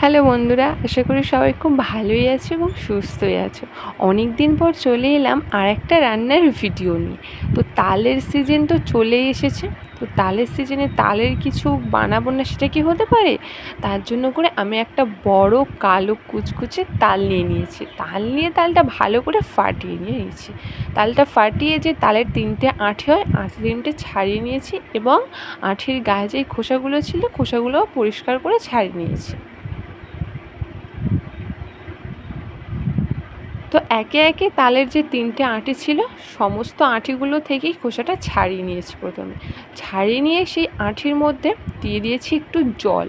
Hello বন্ধুরা, আশা করি সবাই খুব ভালোই আছো এবং সুস্থই আছো। অনেক দিন পর চলে এলাম আর একটা রান্নার ভিডিও নিয়ে। তো তালের সিজন তো চলেই এসেছে। তো তালের সিজনে তালের কিছু বানাবো না সেটা কি হতে পারে? তার জন্য করে আমি একটা বড় কালো কুচকুচে তাল নিয়ে নিয়েছি। তাল নিয়ে তালটা ভালো করে ফাটিয়ে নিয়ে নিয়েছি। তালটা ফাটিয়ে যে তালের তিনটে আঁঠি হয়, আঁঠি তিনটে ছাড়িয়ে নিয়েছি এবং আঁঠির গায়ে যে খোসাগুলো ছিল, খোসাগুলোও পরিষ্কার করে ছাড়িয়ে নিয়েছি। তো একে একে তালের যে তিনটে আঁটি ছিল, সমস্ত আঁটিগুলো থেকেই খোসাটা ছাড়িয়ে নিয়েছি প্রথমে। ছাড়িয়ে নিয়ে সেই আঁটির মধ্যে দিয়ে দিয়েছি একটু জল।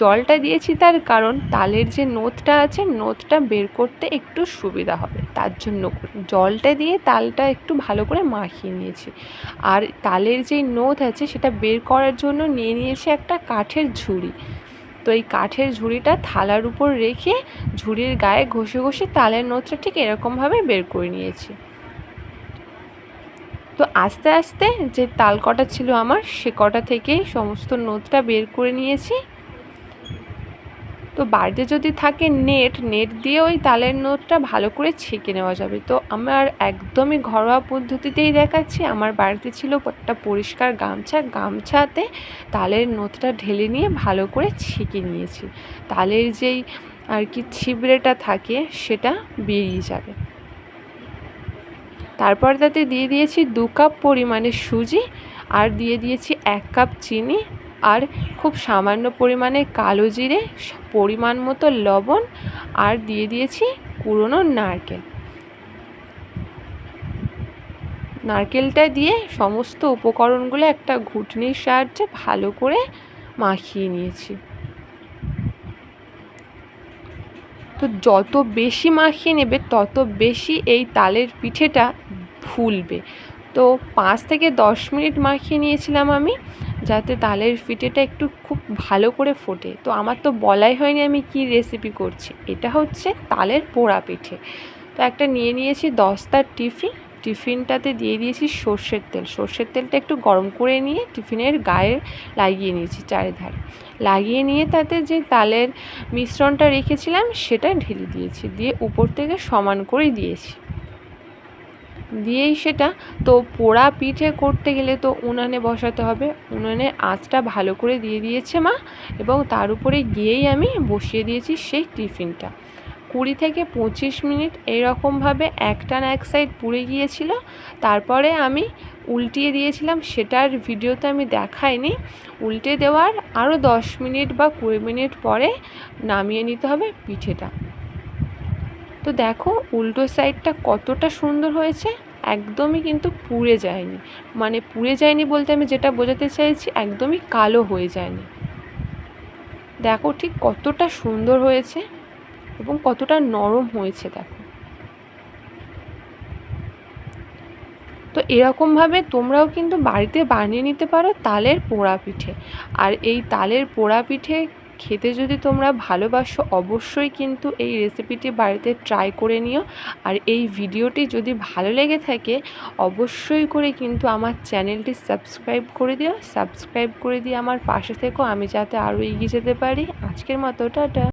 জলটা দিয়েছি তার কারণ তালের যে নোতটা আছে, নোতটা বের করতে একটু সুবিধা হবে, তার জন্য জলটা দিয়ে তালটা একটু ভালো করে মাখিয়ে নিয়েছি। আর তালের যেই নোত আছে, সেটা বের করার জন্য নিয়ে নিয়েছি একটা কাঠের ঝুড়ি। তো এই কাঠের ঝুড়িটা থালার উপর রেখে ঝুড়ির গায়ে ঘষে ঘষে তালের নোটটা ঠিক এরকমভাবে বের করে নিয়েছি। তো আস্তে আস্তে যে তাল কটা ছিল আমার, সে কটা থেকেই সমস্ত নোটটা বের করে নিয়েছি। তো বাড়িতে যদি থাকে নেট নেট দিয়ে ওই তালের নোটটা ভালো করে ছেঁকে নেওয়া যাবে। তো আমার একদমই ঘরোয়া পদ্ধতিতেই দেখাচ্ছি। আমার বাড়িতে ছিল একটা পরিষ্কার গামছা। গামছাতে তালের নোটটা ঢেলে নিয়ে ভালো করে ছেঁকে নিয়েছি। তালের যেই আর কি ছিবড়েটা থাকে সেটা বেরিয়ে যাবে। তারপর তাতে দিয়ে দিয়েছি দু কাপ পরিমাণে সুজি আর দিয়ে দিয়েছি এক কাপ চিনি। আর খুব সামান্য পরিমাণে কালো জিরে পরিমাণ মতো লবণ আর দিয়ে দিয়েছি কুড়োনো নারকেল। নারকেলটা দিয়ে সমস্ত উপকরণগুলো একটা ঘুটনির সাহায্যে ভালো করে মাখিয়ে নিয়েছি। তো যত বেশি মাখিয়ে নেবে, তত বেশি এই তালের পিঠেটা ফুলবে। তো পাঁচ থেকে দশ মিনিট মাখিয়ে নিয়েছিলাম আমি। যাতে তালের পিঠেটা একটু খুব ভালো করে ফোটে। তো আমার তো বলাই হয়নি আমি কি রেসিপি করছি। এটা হচ্ছে তালের পোড়া পিঠে। তো একটা নিয়ে নিয়েছি দশটার টিফিন। টিফিনটাতে দিয়ে দিয়েছি সর্ষের তেল। সর্ষের তেলটা একটু গরম করে নিয়ে টিফিনের গায়ে লাগিয়ে নিয়েছি চারিধারে। লাগিয়ে নিয়ে তাতে যে তালের মিশ্রণটা রেখেছিলাম সেটা ঢেলে দিয়েছি। দিয়ে উপর থেকে সমান করে দিয়েছি। দিয়েই সেটা। তো পোড়া পিঠে করতে গেলে তো উনানে বসাতে হবে। উনানে আঁচটা ভালো করে দিয়ে দিয়েছে মা এবং তার উপরে গিয়েই আমি বসিয়ে দিয়েছি সেই টিফিনটা। কুড়ি থেকে পঁচিশ মিনিট এইরকমভাবে একটা না এক সাইড পুড়ে গিয়েছিল। তারপরে আমি উল্টিয়ে দিয়েছিলাম সেটার ভিডিওতে আমি দেখাইনি। উল্টে দেওয়ার আরও দশ মিনিট বা কুড়ি মিনিট পরে নামিয়ে নিতে হবে পিঠেটা। তো দেখো, উল্টো সাইডটা কতটা সুন্দর হয়েছে, একদমই কিন্তু পুড়ে যায়নি। মানে পুড়ে যায়নি বলতে আমি যেটা বোঝাতে চাইছি, একদমই কালো হয়ে যায়নি। দেখো ঠিক কতটা সুন্দর হয়েছে এবং কতটা নরম হয়েছে, দেখো। তো এরকমভাবে তোমরাও কিন্তু বাড়িতে বানিয়ে নিতে পারো তালের পোড়া পিঠে। আর এই তালের পোড়া পিঠে খেতে যদি তোমরা ভালোবাসো, অবশ্যই কিন্তু এই রেসিপিটি বাড়িতে ট্রাই করে নিও। আর এই ভিডিওটি যদি ভালো লেগে থাকে, অবশ্যই করে কিন্তু আমার চ্যানেলটি সাবস্ক্রাইব করে দিও। সাবস্ক্রাইব করে দিয়ে আমার পাশে থেকো, আমি যাতে আরও এগিয়ে যেতে পারি। আজকের মতো, টাটা!